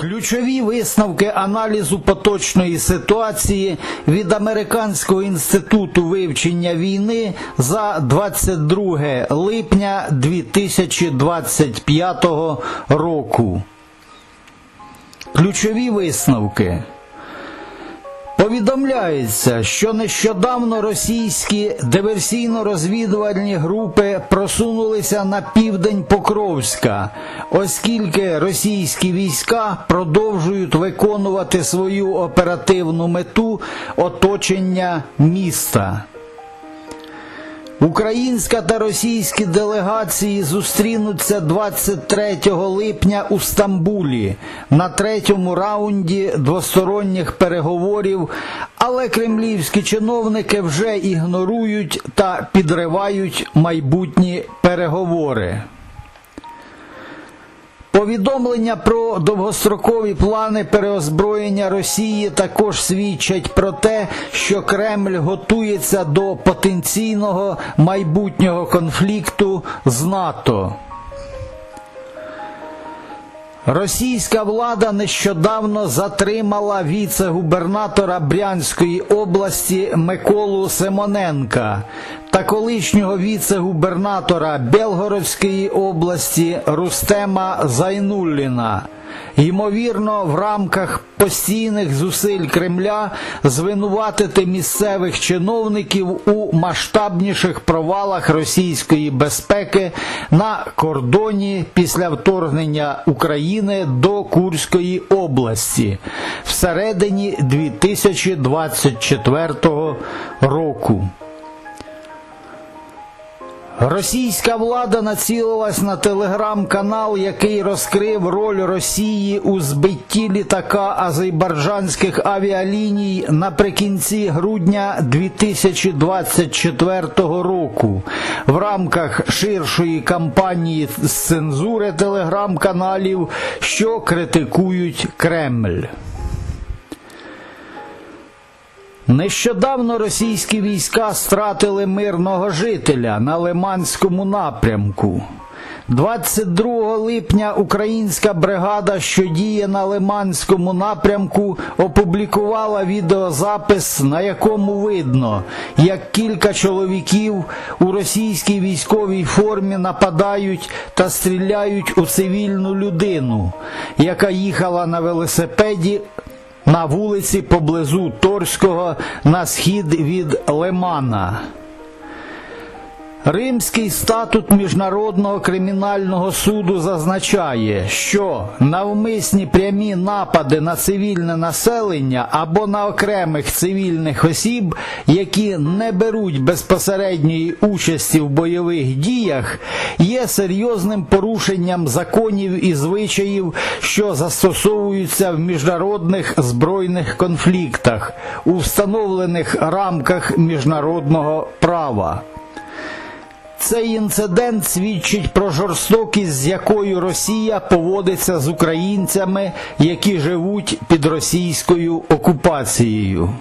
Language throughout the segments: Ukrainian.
Ключові висновки аналізу поточної ситуації від Американського інституту вивчення війни за 22 липня 2025 року. Ключові висновки. Повідомляється, що нещодавно російські диверсійно-розвідувальні групи просунулися на південь Покровська, оскільки російські війська продовжують виконувати свою оперативну мету оточення міста. Українська та російські делегації зустрінуться 23 липня у Стамбулі на третьому раунді двосторонніх переговорів, але кремлівські чиновники вже ігнорують та підривають майбутні переговори. Повідомлення про довгострокові плани переозброєння Росії також свідчать про те, що Кремль готується до потенційного майбутнього конфлікту з НАТО. Російська влада нещодавно затримала віце-губернатора Брянської області Миколу Симоненка та колишнього віце-губернатора Белгородської області Рустема Зайнулліна. Ймовірно, в рамках постійних зусиль Кремля звинуватити місцевих чиновників у масштабніших провалах російської безпеки на кордоні після вторгнення України до Курської області всередині 2024 року. Російська влада націлилась на телеграм-канал, який розкрив роль Росії у збитті літака азербайджанських авіаліній наприкінці грудня 2024 року в рамках ширшої кампанії з цензури телеграм-каналів, що критикують Кремль. Нещодавно російські війська стратили мирного жителя на Лиманському напрямку. 22 липня українська бригада, що діє на Лиманському напрямку, опублікувала відеозапис, на якому видно, як кілька чоловіків у російській військовій формі нападають та стріляють у цивільну людину, яка їхала на велосипеді на вулиці поблизу Торського на схід від Лимана. Римський статут Міжнародного кримінального суду зазначає, що навмисні прямі напади на цивільне населення або на окремих цивільних осіб, які не беруть безпосередньої участі в бойових діях, є серйозним порушенням законів і звичаїв, що застосовуються в міжнародних збройних конфліктах у встановлених рамках міжнародного права. Цей інцидент свідчить про жорстокість, з якою Росія поводиться з українцями, які живуть під російською окупацією.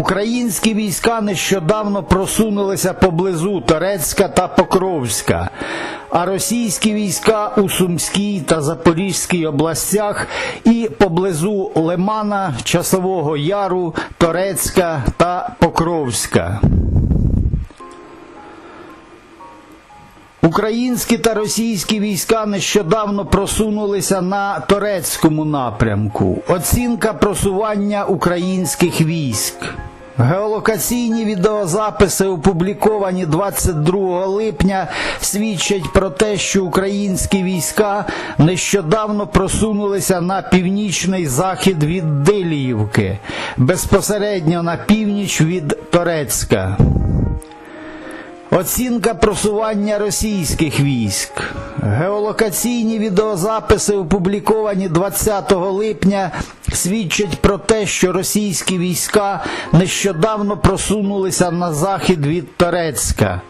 Українські війська нещодавно просунулися поблизу Торецька та Покровська, а російські війська у Сумській та Запорізькій областях і поблизу Лимана, Часового Яру, Торецька та Покровська. Українські та російські війська нещодавно просунулися на Торецькому напрямку. Оцінка просування українських військ. Геолокаційні відеозаписи, опубліковані 22 липня, свідчать про те, що українські війська нещодавно просунулися на північний захід від Диліївки, безпосередньо на північ від Торецька. Оцінка просування російських військ. Геолокаційні відеозаписи, опубліковані 20 липня, свідчать про те, що російські війська нещодавно просунулися на захід від Торецька.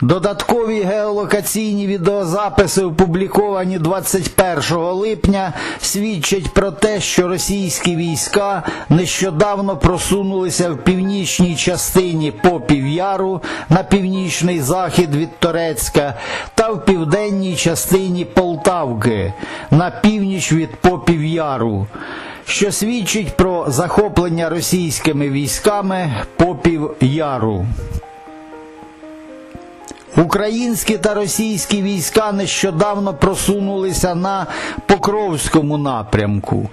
Додаткові геолокаційні відеозаписи, опубліковані 21 липня, свідчать про те, що російські війська нещодавно просунулися в північній частині Попів Яру на північний захід від Торецька та в південній частині Полтавки на північ від Попів Яру, що свідчить про захоплення російськими військами Попів Яру. Українські та російські війська нещодавно просунулися на Покровському напрямку.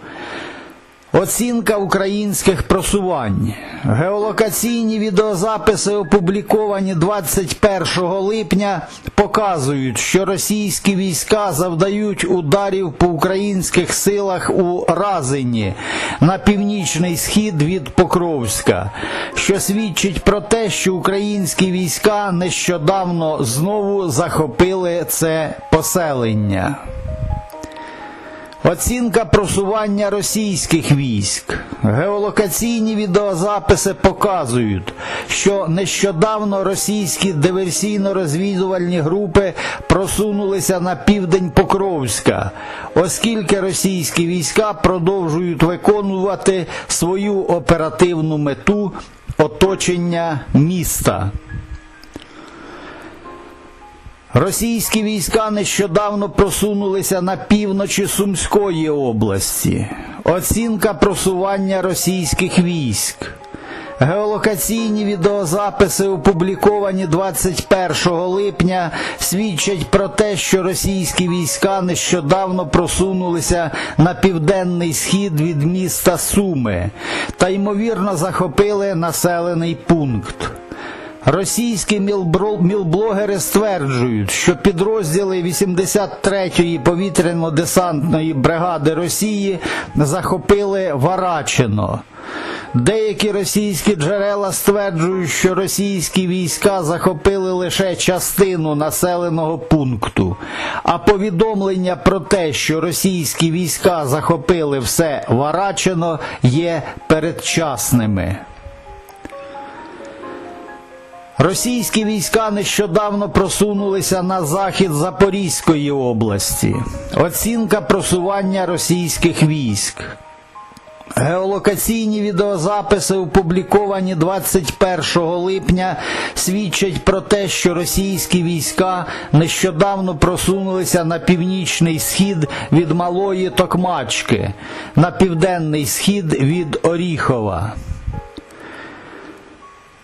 Оцінка українських просувань. Геолокаційні відеозаписи, опубліковані 21 липня, показують, що російські війська завдають ударів по українських силах у Разині на північний схід від Покровська, що свідчить про те, що українські війська нещодавно знову захопили це поселення. Оцінка просування російських військ. Геолокаційні відеозаписи показують, що нещодавно російські диверсійно-розвідувальні групи просунулися на південь Покровська, оскільки російські війська продовжують виконувати свою оперативну мету оточення міста. Російські війська нещодавно просунулися на півночі Сумської області. Оцінка просування російських військ. Геолокаційні відеозаписи, опубліковані 21 липня, свідчать про те, що російські війська нещодавно просунулися на південний схід від міста Суми та ймовірно захопили населений пункт. Російські мілблогери стверджують, що підрозділи 83-ї повітряно-десантної бригади Росії захопили Варачино. Деякі російські джерела стверджують, що російські війська захопили лише частину населеного пункту, а повідомлення про те, що російські війська захопили все Варачино, є передчасними. Російські війська нещодавно просунулися на захід Запорізької області. Оцінка просування російських військ. Геолокаційні відеозаписи, опубліковані 21 липня, свідчать про те, що російські війська нещодавно просунулися на північний схід від Малої Токмачки, на південний схід від Оріхова.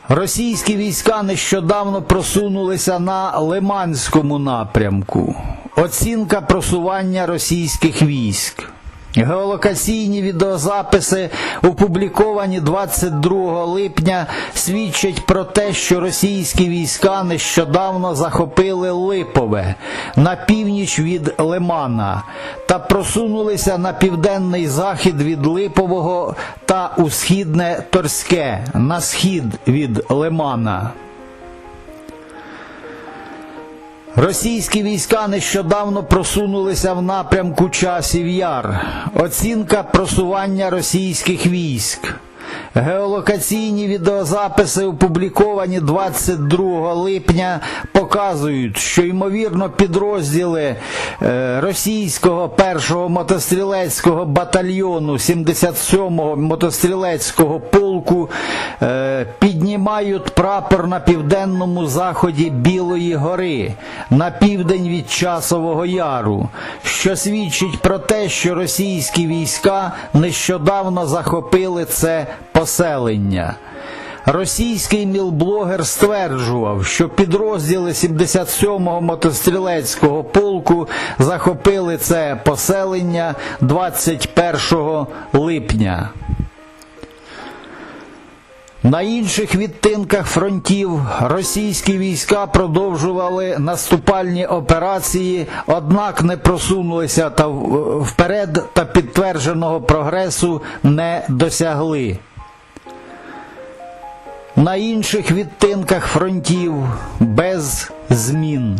Російські війська нещодавно просунулися на Лиманському напрямку. Оцінка просування російських військ. Геолокаційні відеозаписи, опубліковані 22 липня, свідчать про те, що російські війська нещодавно захопили Липове на північ від Лимана та просунулися на південний захід від Липового та у східне Торське на схід від Лимана. Російські війська нещодавно просунулися в напрямку часів яр. Оцінка просування російських військ. Геолокаційні відеозаписи, опубліковані 22 липня, показують, що ймовірно підрозділи е, російського першого мотострілецького батальйону 77-го мотострілецького полку е, піднімають прапор на південному заході Білої гори на південь від Часового Яру, що свідчить про те, що російські війська нещодавно захопили це поселення. Російський мілблогер стверджував, що підрозділи 77-го мотострілецького полку захопили це поселення 21 липня. На інших відтинках фронтів російські війська продовжували наступальні операції, однак не просунулися та вперед та підтвердженого прогресу не досягли. На інших відтинках фронтів без змін.